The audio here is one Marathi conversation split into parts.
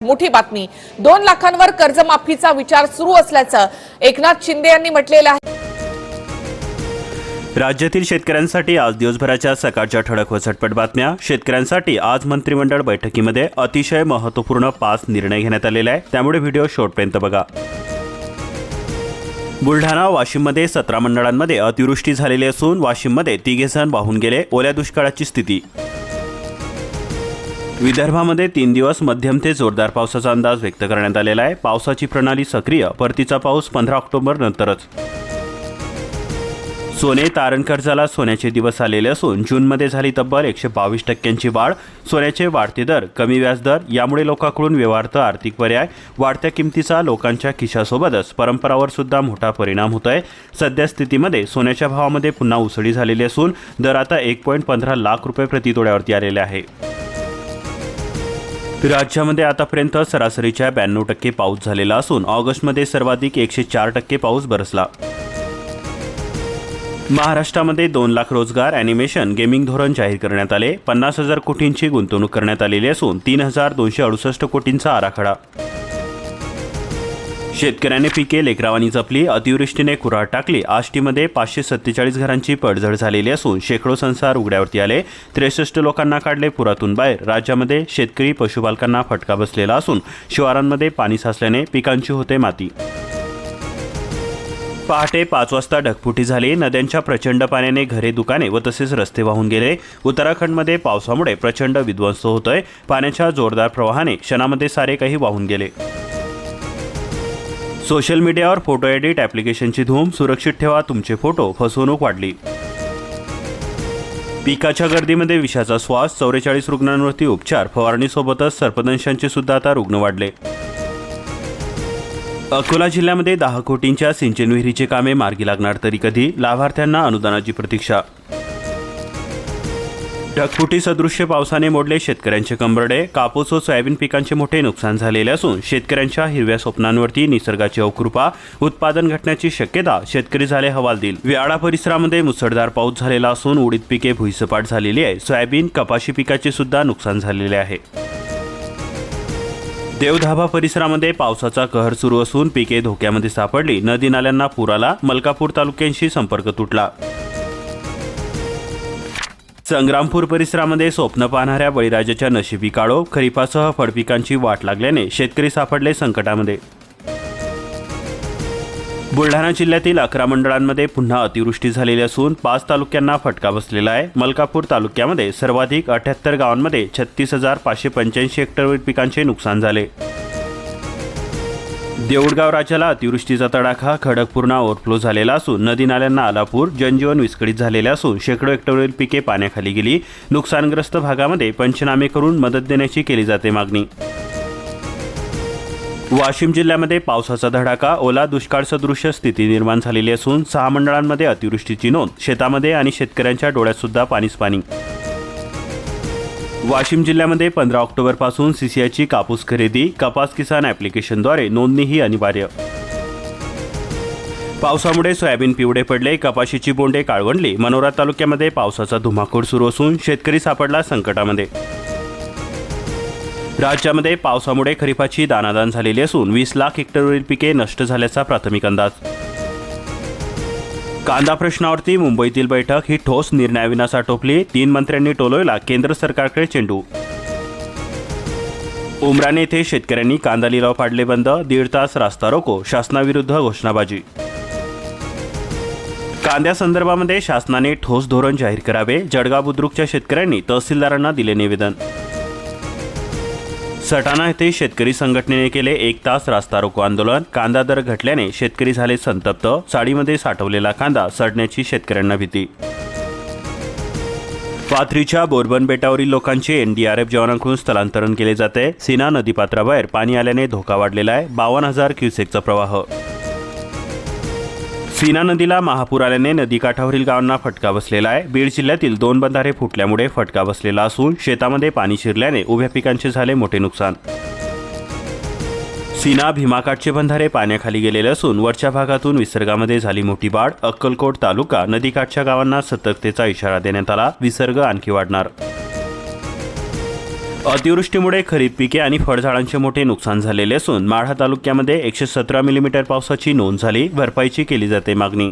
मोठी बातमी. दोन लाखांवर कर्जमाफीचा विचार सुरू असल्याचं एकनाथ शिंदे यांनी म्हटलेलं आहे. राज्यातील शेतकऱ्यांसाठी आज दिवसभराच्या सकाळच्या ठळक व झटपट बातम्या. शेतकऱ्यांसाठी आज मंत्रिमंडळ बैठकीमध्ये अतिशय महत्त्वपूर्ण पाच निर्णय घेण्यात आलेले आहे त्यामुळे व्हिडिओ शॉर्टपर्यंत बघा. बुलढाणा वाशिममध्ये सतरा मंडळांमध्ये अतिवृष्टी झालेली असून वाशिममध्ये तिघे सण वाहून गेले. ओल्या दुष्काळाची स्थिती विदर्भामध्ये तीन दिवस मध्यम ते जोरदार पावसाचा अंदाज व्यक्त करण्यात आलेला आहे. पावसाची प्रणाली सक्रिय परतीचा पाऊस पंधरा ऑक्टोबर नंतरच. सोने तारण कर्जाला सोन्याचे दिवस आलेले असून जूनमध्ये झाली तब्बल एकशे बावीस टक्क्यांची वाढ. सोन्याचे वाढते दर कमी व्याजदर यामुळे लोकांकडून व्यवहार्थ आर्थिक पर्याय वाढत्या किमतीचा लोकांच्या खिशासोबतच परंपरावर सुद्धा मोठा परिणाम होत आहे सध्या स्थितीमध्ये सोन्याच्या भावामध्ये पुन्हा उसळी झालेली असून दर आता एक पॉईंट पंधरा लाख रुपये प्रतितोड्यावरती आलेले आहे. राज्यामध्ये आतापर्यंत सरासरीच्या ब्याण्णव टक्के पाऊस झालेला असून ऑगस्टमध्ये सर्वाधिक एकशे चार टक्के पाऊस बरसला. महाराष्ट्रामध्ये दोन लाख रोजगार अॅनिमेशन गेमिंग धोरण जाहीर करण्यात आले. पन्नास हजार कोटींची गुंतवणूक करण्यात आलेली असून तीन हजार दोनशे अडुसष्ट कोटींचा आराखडा. शेतकऱ्याने पिके लेकरावानी जपली अतिवृष्टीने कुऱ्हाड टाकली. आष्टीमध्ये पाचशे सत्तेचाळीस घरांची पडझड झालेली असून शेकडो संसार उघड्यावरती आले. त्रेसष्ट लोकांना काढले पुरातून बाहेर. राज्यामध्ये शेतकरी पशुपालकांना फटका बसलेला असून शिवारांमध्ये पाणी साचल्याने पिकांची होते माती. पहाटे पाच वाजता ढगफुटी झाली. नद्यांच्या प्रचंड पाण्याने घरे दुकाने व तसेच रस्ते वाहून गेले. उत्तराखंडमध्ये पावसामुळे प्रचंड विध्वंस होतोय. पाण्याच्या जोरदार प्रवाहाने क्षणामध्ये सारे काही वाहून गेले. सोशल मीडियावर फोटो एडिट ॲप्लिकेशनची धूम सुरक्षित ठेवा तुमचे फोटो फसवणूक वाढली. पिकाच्या गर्दीमध्ये विषाचा श्वास चौवेचाळीस रुग्णांवरती उपचार फवारणीसोबतच सर्पदंशांचे सुद्धा आता रुग्ण वाढले. अकोला जिल्ह्यामध्ये दहा कोटींच्या सिंचन विहिरीचे कामे मार्गी लागणार तरी कधी? लाभार्थ्यांना अनुदानाची प्रतीक्षा ढगफुटी सदृश्य पावसाने मोडले शेतकऱ्यांचे कंबरडे. कापूस व सोयाबीन पिकांचे मोठे नुकसान झालेले असून शेतकऱ्यांच्या हिरव्या स्वप्नांवरती निसर्गाची अवकृपा उत्पादन घटण्याची शक्यता शेतकरी झाले हवालदिल. व्याळा परिसरामध्ये मुसळधार पाऊस झालेला असून उडीद पिके भुईसपाट झालेली आहे. सोयाबीन कपाशी पिकाचे सुद्धा नुकसान झालेले आहे. देवधाबा परिसरामध्ये पावसाचा कहर सुरू असून पिके धोक्यामध्ये सापडली. नदी नाल्यांना पूर आला. मलकापूर तालुक्यांशी संपर्क तुटला. संग्रामपूर परिसरामध्ये स्वप्न पाहणाऱ्या बळीराजाच्या नशिबी काळो खरीपासह फळपिकांची वाट लागल्याने शेतकरी सापडले संकटामध्ये. बुलढाणा जिल्ह्यातील अकरा मंडळांमध्ये पुन्हा अतिवृष्टी झालेली असून पाच तालुक्यांना फटका बसलेला आहे. मलकापूर तालुक्यामध्ये सर्वाधिक अठ्याहत्तर गावांमध्ये छत्तीस हजार पाचशे पंच्याऐंशी हेक्टर पिकांचे नुकसान झाले. देऊळगाव राज्याला अतिवृष्टीचा तडाखा खडकपूर्णा ओव्हरफ्लो झालेला असून नदी नाल्यांना आलापूर जनजीवन विस्कळीत झालेले असून शेकडो हेक्टरवरील पिके पाण्याखाली गेली. नुकसानग्रस्त भागामध्ये पंचनामे करून मदत देण्याची केली जाते मागणी. वाशिम जिल्ह्यामध्ये पावसाचा धडाका ओला दुष्काळ सदृश्य स्थिती निर्माण झालेली असून सहा मंडळांमध्ये अतिवृष्टीची नोंद शेतामध्ये आणि शेतकऱ्यांच्या डोळ्यात सुद्धा पाणीच पाणी. वाशिम जिल्ह्यामध्ये पंधरा ऑक्टोबरपासून सीसीआयची कापूस खरेदी कपास किसान ॲप्लिकेशनद्वारे नोंदणीही अनिवार्य. पावसामुळे सोयाबीन पिवळे पडले कपाशीची बोंडे काळवंडली. मनोरा तालुक्यामध्ये पावसाचा धुमाकूळ सुरू असून शेतकरी सापडला संकटामध्ये. राज्यामध्ये पावसामुळे खरीपाची दानादान झालेली असून वीस लाख हेक्टरवरील पिके नष्ट झाल्याचा प्राथमिक अंदाज. कांदा प्रश्नावरती मुंबईतील बैठक ही ठोस निर्णयाविना साठोपली तीन मंत्र्यांनी टोलवला केंद्र सरकारकडे चेंडू. उमराणे येथे शेतकऱ्यांनी कांदा लिलाव पाडले बंद. दीड तास रास्ता रोको शासनाविरुद्ध घोषणाबाजी. कांद्यासंदर्भामध्ये शासनाने ठोस धोरण जाहीर करावे. जळगाव बुद्रुकच्या शेतकऱ्यांनी तहसीलदारांना दिले निवेदन. सटाणा येथे शेतकरी संघटनेने केले एक तास रास्ता रोको आंदोलन. कांदा दर घटल्याने शेतकरी झाले संतप्त. साडीमध्ये साठवलेला कांदा सडण्याची शेतकऱ्यांना भीती. पाथरीच्या बोरबन बेटावरील लोकांचे एनडीआरएफ जवानांकडून स्थलांतरण केले जाते. सीना नदीपात्राबाहेर पाणी आल्याने धोका वाढलेला आहे. बावन्न हजार क्युसेकचा प्रवाह सीना नदीला महापूर आल्याने नदीकाठावरील गावांना फटका बसलेला आहे. बीड जिल्ह्यातील दोन बंधारे फुटल्यामुळे फटका बसलेला असून शेतामध्ये पाणी शिरल्याने उभ्या पिकांचे झाले मोठे नुकसान. सीना भीमाकाठचे बंधारे पाण्याखाली गेलेले असून वरच्या भागातून विसर्गामध्ये झाली मोठी वाढ. अक्कलकोट तालुका नदीकाठच्या गावांना सतर्कतेचा इशारा देण्यात आला. विसर्ग आणखी वाढणार. अतिवृष्टीमुळे खरीप पिके आणि फळझाडांचे मोठे नुकसान झालेले असून माढा तालुक्यामध्ये एकशे सतरा मिलीमीटर पावसाची नोंद झाली भरपाईची केली जाते मागणी.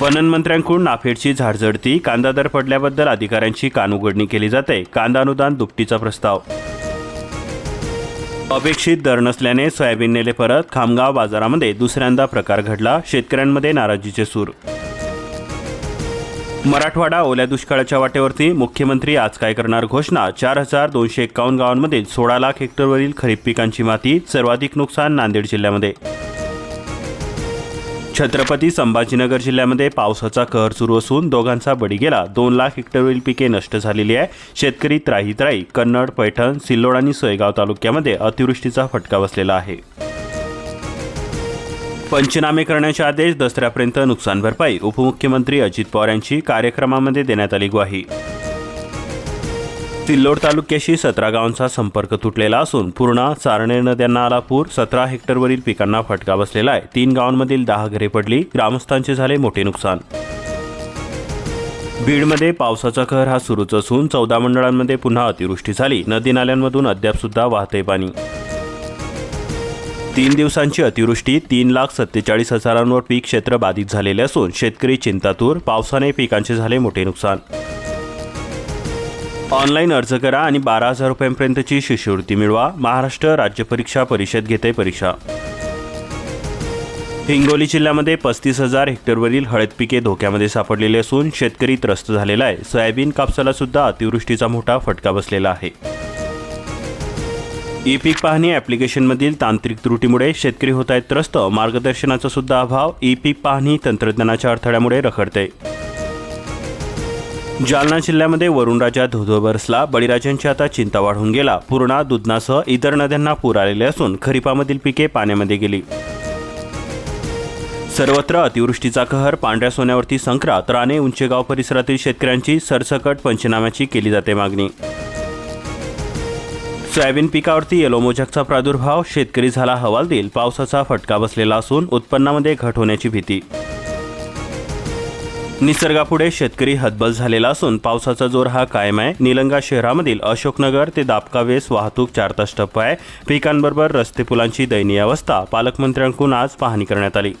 पणन मंत्र्यांकडून नाफेडची झाडझडती कांदा दर पडल्याबद्दल अधिकाऱ्यांची कानउघडणी केली जाते कांदा अनुदान दुपटीचा प्रस्ताव. अपेक्षित दर नसल्याने सोयाबीन नेले परत खामगाव बाजारामध्ये दुसऱ्यांदा प्रकार घडला शेतकऱ्यांमध्ये नाराजीचे सूर. मराठवाडा ओल्या दुष्काळाच्या वाटेवरती मुख्यमंत्री आज काय करणार घोषणा? चार हजार दोनशे एक्कावन्न गावांमधील सोळा लाख हेक्टरवरील खरीप पिकांची माती सर्वाधिक नुकसान नांदेड जिल्ह्यामध्ये. छत्रपती संभाजीनगर जिल्ह्यामध्ये पावसाचा कहर सुरू असून दोघांचा बळी गेला. दोन लाख हेक्टरवरील पिके नष्ट झालेली आहे. शेतकरी त्राही त्राई कन्नड पैठण सिल्लोड आणि सोयगाव तालुक्यामध्ये अतिवृष्टीचा फटका बसलेला आहे. पंचनामे करण्याचे आदेश दसऱ्यापर्यंत नुकसान भरपाई. उपमुख्यमंत्री अजित पवार यांची कार्यक्रमामध्ये देण्यात आली ग्वाही. सिल्लोड तालुक्याशी सतरा गावांचा संपर्क तुटलेला असून पूर्णा चारणे नद्यांना आला पूर सतरा हेक्टरवरील पिकांना फटका बसलेला आहे. तीन गावांमधील दहा घरे पडली. ग्रामस्थांचे झाले मोठे नुकसान. बीडमध्ये पावसाचा कहर हा सुरूच असून चौदा मंडळांमध्ये पुन्हा अतिवृष्टी झाली. नदी नाल्यांमधून अद्याप सुद्धा वाहते पाणी. तीन दिवसांची अतिवृष्टी तीन लाख सत्तेचाळीस हजारांवर पीक क्षेत्र बाधित झालेले असून शेतकरी चिंतातूर पावसाने पिकांचे झाले मोठे नुकसान. ऑनलाईन अर्ज करा आणि बारा हजार रुपयांपर्यंतची शिष्यवृत्ती मिळवा. महाराष्ट्र राज्य परीक्षा परिषद घेते परीक्षा. हिंगोली जिल्ह्यामध्ये पस्तीस हजार हेक्टरवरील हळद पिके धोक्यामध्ये सापडलेली असून शेतकरी त्रस्त झालेला आहे. सोयाबीन कापसाला सुद्धा अतिवृष्टीचा मोठा फटका बसलेला आहे. ई पीक पाहणी ॲप्लिकेशनमधील तांत्रिक त्रुटीमुळे शेतकरी होत आहेत त्रस्त. मार्गदर्शनाचा सुद्धा अभाव ई पीक पाहणी तंत्रज्ञानाच्या अडथळ्यामुळे रखडते. जालना जिल्ह्यामध्ये वरुणराजा धोधो बरसला. बळीराजांची आता चिंता वाढून गेला. पूर्णा दुधनासह इतर नद्यांना पूर आलेले असून खरीपामधील पिके पाण्यामध्ये गेली. सर्वत्र अतिवृष्टीचा कहर पांढऱ्या सोन्यावरती संक्रात. राणे उंचेगाव परिसरातील शेतकऱ्यांची सरसकट पंचनाम्याची केली जाते मागणी. सोयाबीन पिकावरती येलोमोजकचा प्रादुर्भाव शेतकरी झाला हवालदिल पावसाचा फटका बसलेला असून उत्पन्नामध्ये घट होण्याची भीती. निसर्गापुढे शेतकरी हतबल झालेला असून पावसाचा जोर हा कायम आहे. निलंगा शहरामधील अशोकनगर ते दाबकावेस वाहतूक चार तास ठप्प आहे. पिकांबरोबर रस्ते पुलांची दयनीय अवस्था पालकमंत्र्यांकडून आज पाहणी करण्यात आली.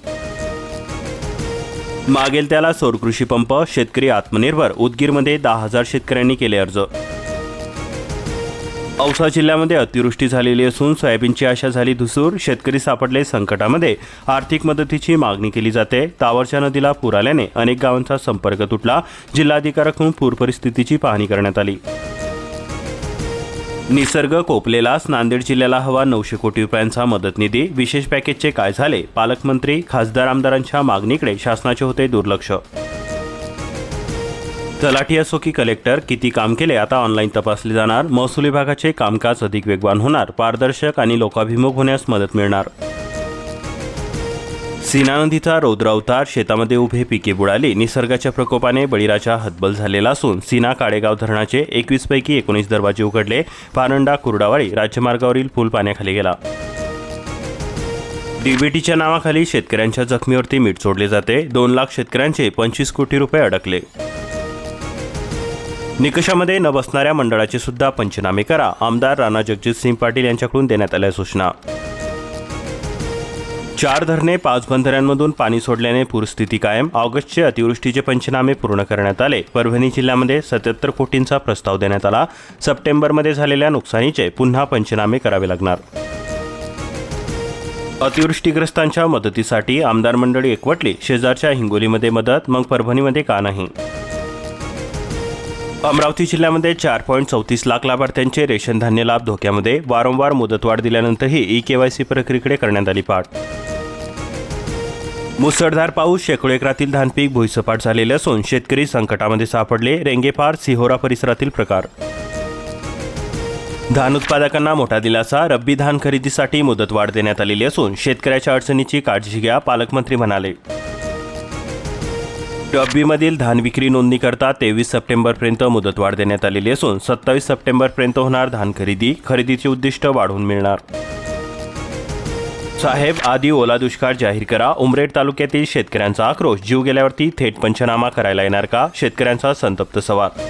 मागेल त्याला सौर कृषी पंप शेतकरी आत्मनिर्भर उदगीरमध्ये दहा हजार शेतकऱ्यांनी केले अर्ज. औसा जिल्ह्यामध्ये अतिवृष्टी झालेली असून सोयाबीनची आशा झाली धुसूर शेतकरी सापडले संकटामध्ये. आर्थिक मदतीची मागणी केली जाते. तावरच्या नदीला पूर आल्याने अनेक गावांचा संपर्क तुटला. जिल्हाधिकाऱ्याकडून पूर परिस्थितीची पाहणी करण्यात आली. निसर्ग कोपलेलास नांदेड जिल्ह्याला हवा नऊशे कोटी रुपयांचा मदत निधी. विशेष पॅकेजचे काय झाले? पालकमंत्री खासदार आमदारांच्या मागणीकडे शासनाचे होते दुर्लक्ष. तलाठी असो की कलेक्टर किती काम केले आता ऑनलाईन तपासले जाणार. महसूल विभागाचे कामकाज अधिक वेगवान होणार. पारदर्शक आणि लोकाभिमुख होण्यास मदत मिळणार. सीना नदीचा रौद्र अवतार शेतामध्ये उभे पिके बुडाली. निसर्गाच्या प्रकोपाने बळीराजा हतबल झालेला असून सीना काळेगाव धरणाचे एकवीस पैकी एकोणीस दरवाजे उघडले. पारंडा कुरडावाडी राज्यमार्गावरील पूल पाण्याखाली गेला. डीबीटीच्या नावाखाली शेतकऱ्यांच्या जखमीवरती मीठ सोडले जाते. दोन लाख शेतकऱ्यांचे पंचवीस कोटी रुपये अडकले. निकषामध्ये न बसणाऱ्या मंडळाचे सुद्धा पंचनामे करा. आमदार राणा जगजितसिंह पाटील यांच्याकडून देण्यात आल्या सूचना. चार धरणे पाच बंधाऱ्यांमधून पाणी सोडल्याने पूरस्थिती कायम. ऑगस्टचे अतिवृष्टीचे पंचनामे पूर्ण करण्यात आले. परभणी जिल्ह्यामध्ये सत्याहत्तर कोटींचा प्रस्ताव देण्यात आला. सप्टेंबरमध्ये झालेल्या नुकसानीचे पुन्हा पंचनामे करावे लागणार. अतिवृष्टीग्रस्तांच्या मदतीसाठी आमदार मंडळी एकवटली. शेजारच्या हिंगोलीमध्ये मदत मग परभणीमध्ये का नाही? अमरावती जिल्ह्यामध्ये चार पॉईंट चौतीस लाख लाभार्थ्यांचे रेशन धान्य लाभ धोक्यामध्ये वारंवार मुदतवाढ दिल्यानंतरही ई केवायसी प्रक्रियेकडे करण्यात आली पाठ. मुसळधार पाऊस शेकडो एकरातील धानपीक भुईसपाट झालेले असून शेतकरी संकटामध्ये सापडले रेंगेपार सिहोरा परिसरातील प्रकार. धान उत्पादकांना मोठा दिलासा रब्बी धान खरेदीसाठी मुदतवाढ देण्यात आलेली असून शेतकऱ्याच्या अडचणीची काळजी घ्या पालकमंत्री म्हणाले. डब्बीमधील धान विक्री नोंदणीकरता तेवीस सप्टेंबरपर्यंत मुदतवाढ देण्यात आलेली असून सत्तावीस सप्टेंबरपर्यंत होणार धान खरेदी. खरेदीचे उद्दिष्ट वाढवून मिळणार. साहेब आधी ओला दुष्काळ जाहीर करा. उमरेड तालुक्यातील शेतकऱ्यांचा आक्रोश. जीव गेल्यावरती थेट पंचनामा करायला येणार का? शेतकऱ्यांचा संतप्त सवाल.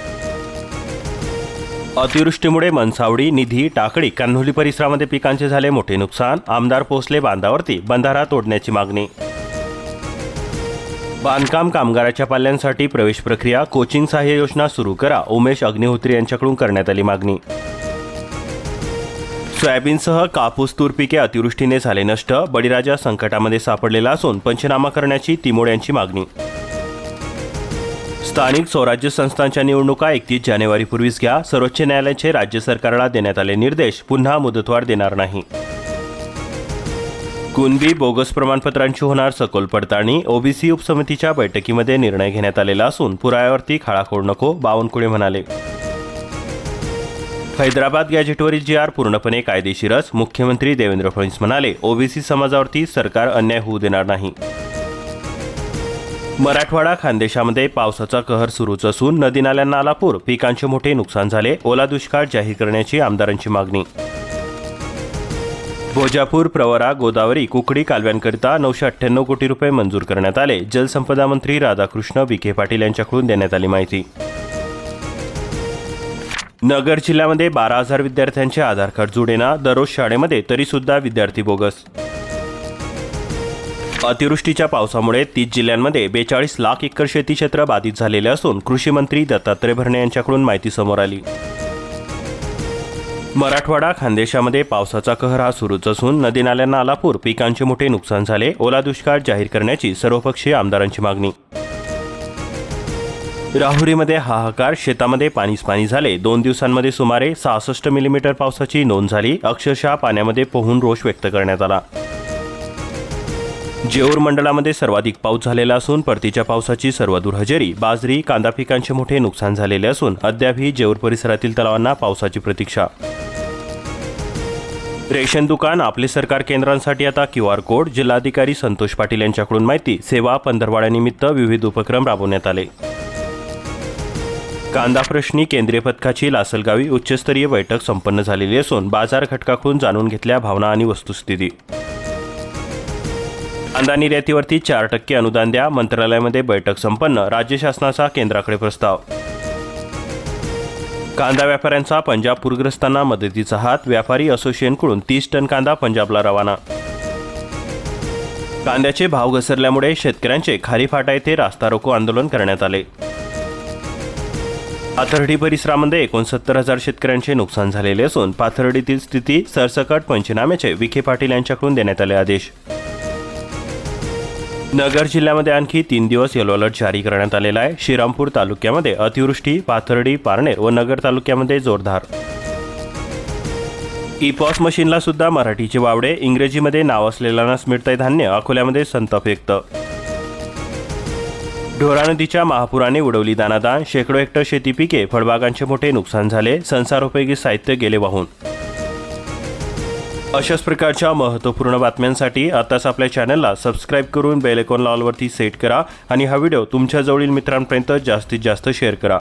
अतिवृष्टीमुळे मनसावडी निधी टाकळी कान्होली परिसरामध्ये पिकांचे झाले मोठे नुकसान. आमदार पोचले बांधावरती. बंधारा तोडण्याची मागणी. बांधकाम कामगाराच्या पाल्यांसाठी प्रवेश प्रक्रिया कोचिंग सहाय्य योजना सुरू करा उमेश अग्निहोत्री यांच्याकडून करण्यात आली मागणी. सोयाबीनसह कापूस तूर पिके अतिवृष्टीने झाले नष्ट बळीराजा संकटामध्ये सापडलेला असून पंचनामा करण्याची तिमोड यांची मागणी. स्थानिक स्वराज्य संस्थांच्या निवडणुका एकतीस जानेवारीपूर्वीच घ्या सर्वोच्च न्यायालयाचे राज्य सरकारला देण्यात आले निर्देश पुन्हा मुदतवाढ देणार नाही. कुणबी बोगस प्रमाणपत्रांची होणार सखोल पडताळणी. ओबीसी उपसमितीच्या बैठकीमध्ये निर्णय घेण्यात आलेला असून पुराव्यावरती खाळाखोड नको बावनकुळे म्हणाले. हैदराबाद गॅजेटवरील जी आर पूर्णपणे कायदेशीरच मुख्यमंत्री देवेंद्र फडणवीस म्हणाले ओबीसी समाजावरती सरकार अन्याय होऊ देणार नाही. मराठवाडा खानदेशामध्ये पावसाचा कहर सुरूच असून नदी नाल्यांना आला पूर पिकांचे मोठे नुकसान झाले ओला दुष्काळ जाहीर करण्याची आमदारांची मागणी. भोजापूर प्रवरा गोदावरी कुकडी कालव्यांकरिता नऊशे अठ्ठ्याण्णव कोटी रुपये मंजूर करण्यात आले. जलसंपदा मंत्री राधाकृष्ण विखे पाटील यांच्याकडून देण्यात आली माहिती. नगर जिल्ह्यामध्ये बारा हजार विद्यार्थ्यांचे आधार कार्ड जुडेना दररोज शाळेमध्ये तरीसुद्धा विद्यार्थी बोगस. अतिवृष्टीच्या पावसामुळे तीस जिल्ह्यांमध्ये बेचाळीस लाख एकर शेती क्षेत्र बाधित झालेले असून कृषी मंत्री दत्तात्रय भरणे यांच्याकडून माहिती समोर आली. मराठवाडा खानदेशामध्ये पावसाचा कहर हा सुरूच असून नदी नाल्यांना आला पूर पिकांचे मोठे नुकसान झाले. ओला दुष्काळ जाहीर करण्याची सर्वपक्षीय आमदारांची मागणी. राहुरीमध्ये हाहाकार शेतामध्ये पाणीच पाणी झाले. दोन दिवसांमध्ये सुमारे सहासष्ट मिलीमीटर पावसाची नोंद झाली. अक्षरशः पाण्यामध्ये पोहून रोष व्यक्त करण्यात आला. जेऊर मंडळामध्ये सर्वाधिक पाऊस झालेला असून परतीच्या पावसाची सर्वदूर हजेरी बाजरी कांदा पिकांचे मोठे नुकसान झालेले असून अद्यापही जेऊर परिसरातील तलावांना पावसाची प्रतीक्षा. रेशन दुकान आपले सरकार केंद्रांसाठी आता क्यू आर कोड जिल्हाधिकारी संतोष पाटील यांच्याकडून माहिती सेवा पंधरवाड्यानिमित्त विविध उपक्रम राबवण्यात आले. कांदा प्रश्नी केंद्रीय पथकाची लासलगावी उच्चस्तरीय बैठक संपन्न झालेली असून बाजार घटकाकडून जाणून घेतल्या भावना आणि वस्तुस्थिती. कांदा निर्यातीवरती चार टक्के अनुदान द्या. मंत्रालयामध्ये बैठक संपन्न. राज्य शासनाचा केंद्राकडे प्रस्ताव. कांदा व्यापाऱ्यांचा पंजाब पूरग्रस्तांना मदतीचा हात. व्यापारी असोसिएशनकडून तीस टन कांदा पंजाबला रवाना. कांद्याचे भाव घसरल्यामुळे शेतकऱ्यांचे खारी फाटा येथे रास्ता रोको आंदोलन करण्यात आले. पाथर्डी परिसरामध्ये एकोणसत्तर हजार शेतकऱ्यांचे नुकसान झालेले असून पाथर्डीतील स्थिती सरसकट पंचनाम्याचे. विखे पाटील यांच्याकडून देण्यात आले आदेश. नगर जिल्ह्यामध्ये आणखी तीन दिवस येलो अलर्ट जारी करण्यात आलेला आहे. श्रीरामपूर तालुक्यामध्ये अतिवृष्टी पाथर्डी पारनेर व नगर तालुक्यामध्ये जोरदार. ई पॉस मशीनला सुद्धा मराठीचे वावडे इंग्रजीमध्ये नाव असलेल्यांनाच मिळतंय धान्य अकोल्यामध्ये संत फेकतं ढोरा नदीच्या महापुराने उडवली दानादान शेकडो हेक्टर शेती पिके फळबागांचे मोठे नुकसान झाले संसारोपयोगी साहित्य गेले वाहून. अशाच प्रकारच्या महत्त्वपूर्ण बातम्यांसाठी आताच आपल्या चॅनलला सबस्क्राईब करून बेल आयकॉन ऑलवरती सेट करा आणि हा व्हिडिओ तुमच्या जवळील मित्रांपर्यंत जास्तीत जास्त शेअर करा.